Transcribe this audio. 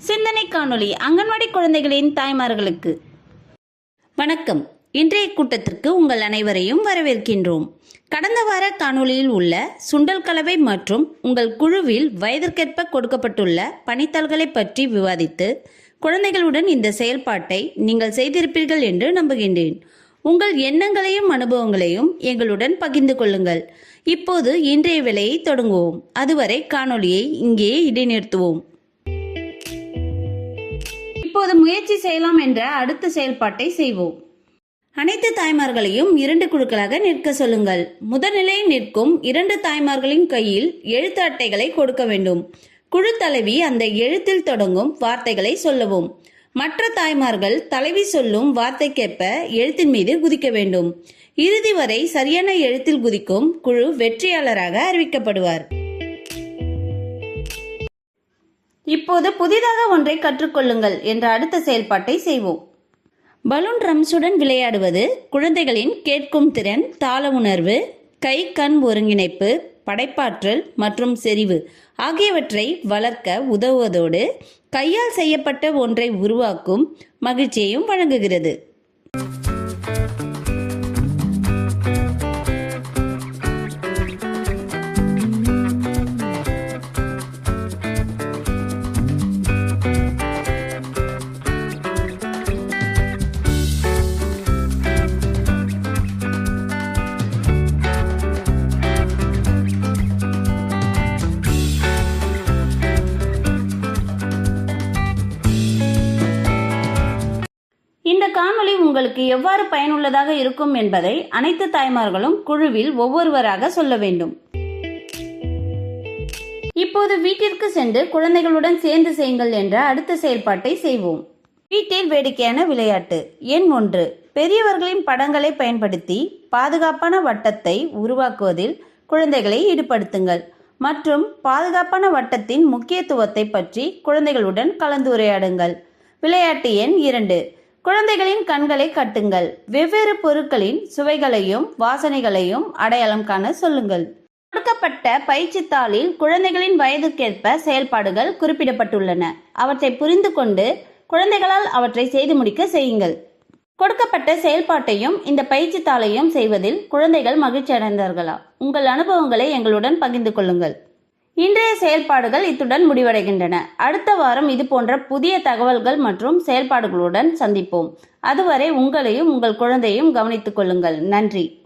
சிந்தனை காணொளி அங்கன்வாடி குழந்தைகளின் தாய்மார்களுக்கு. வணக்கம். இன்றைய கூட்டத்திற்கு உங்கள் அனைவரையும் வரவேற்கின்றோம். கடந்த வார காணொளியில் உள்ள சுண்டல் கலவை மற்றும் உங்கள் குழுவில் வயதிற்கேற்ப கொடுக்கப்பட்டுள்ள பணித்தாள்களை பற்றி விவாதித்து குழந்தைகளுடன் இந்த செயல்பாட்டை நீங்கள் செய்திருப்பீர்கள் என்று நம்புகின்றேன். உங்கள் எண்ணங்களையும் அனுபவங்களையும் எங்களுடன் பகிர்ந்து கொள்ளுங்கள். இப்போது இன்றைய விலையை தொடங்குவோம். அதுவரை காணொளியை இங்கேயே இடைநிறுத்துவோம். இப்போது முயற்சி செய்யலாம் என்ற அடுத்த செயல்பாட்டை செய்வோம். அனைத்து தாய்மார்களையும் இரண்டு குழுக்களாக நிற்க சொல்லுங்கள். முதல்நிலையில் நிற்கும் இரண்டு தாய்மார்களின் கையில் எழுத்து அட்டைகளை கொடுக்க வேண்டும். குழு தலைவி அந்த எழுத்தில் தொடங்கும் வார்த்தைகளை சொல்லவும். மற்ற தாய்மார்கள் தலைவி சொல்லும் வார்த்தைக்கேற்ப எழுத்தின் மீது குதிக்க வேண்டும். இறுதி வரை சரியான எழுத்தில் குதிக்கும் குழு வெற்றியாளராக அறிவிக்கப்படுவார். இப்போது புதிதாக ஒன்றை கற்றுக்கொள்ளுங்கள் என்ற அடுத்த செயல்பாட்டை செய்வோம். பலூன் ட்ரம்ஸுடன் விளையாடுவது குழந்தைகளின் கேட்கும் திறன் தாள உணர்வு கை கண் ஒருங்கிணைப்பு படைப்பாற்றல் மற்றும் செறிவு ஆகியவற்றை வளர்க்க உதவுவதோடு கையால் செய்யப்பட்ட ஒன்றை உருவாக்கும் மகிழ்ச்சியையும் வழங்குகிறது. காணொளி உங்களுக்கு எவ்வாறு பயனுள்ளதாக இருக்கும் என்பதை அனைத்து தாய்மார்களும் குழுவில் ஒவ்வொருவராக சொல்ல வேண்டும். இப்போது வீட்டிற்கு சென்று குழந்தைகளுடன் சேர்ந்து செய்யுங்கள் என்ற அடுத்த செயல்பாட்டை செய்வோம். வீட்டில் வேடிக்கையான விளையாட்டு. எண் ஒன்று. பெரியவர்களின் படங்களை பயன்படுத்தி பாதுகாப்பான வட்டத்தை உருவாக்குவதில் குழந்தைகளை ஈடுபடுத்துங்கள். மற்றும் பாதுகாப்பான வட்டத்தின் முக்கியத்துவத்தை பற்றி குழந்தைகளுடன் கலந்துரையாடுங்கள். விளையாட்டு எண் இரண்டு. குழந்தைகளின் கண்களை கட்டுங்கள். வெவ்வேறு பொருட்களின் சுவைகளையும் வாசனைகளையும் அடையாளம் காண சொல்லுங்கள். கொடுக்கப்பட்ட பயிற்சித் தாளில் குழந்தைகளின் வயதுக்கேற்ப செயல்பாடுகள் குறிப்பிடப்பட்டுள்ளன. அவற்றை புரிந்து கொண்டு குழந்தைகளால் அவற்றை செய்து முடிக்க செய்யுங்கள். கொடுக்கப்பட்ட செயல்பாட்டையும் இந்த பயிற்சி தாளையும் செய்வதில் குழந்தைகள் மகிழ்ச்சி அடைந்தார்களா உங்கள் அனுபவங்களை எங்களுடன் பகிர்ந்து கொள்ளுங்கள். இன்றைய செயல்பாடுகள் இத்துடன் முடிவடைகின்றன. அடுத்த வாரம் இது போன்ற புதிய தகவல்கள் மற்றும் செயல்பாடுகளுடன் சந்திப்போம். அதுவரை உங்களையும் உங்கள் குழந்தையும் கவனித்துக் கொள்ளுங்கள். நன்றி.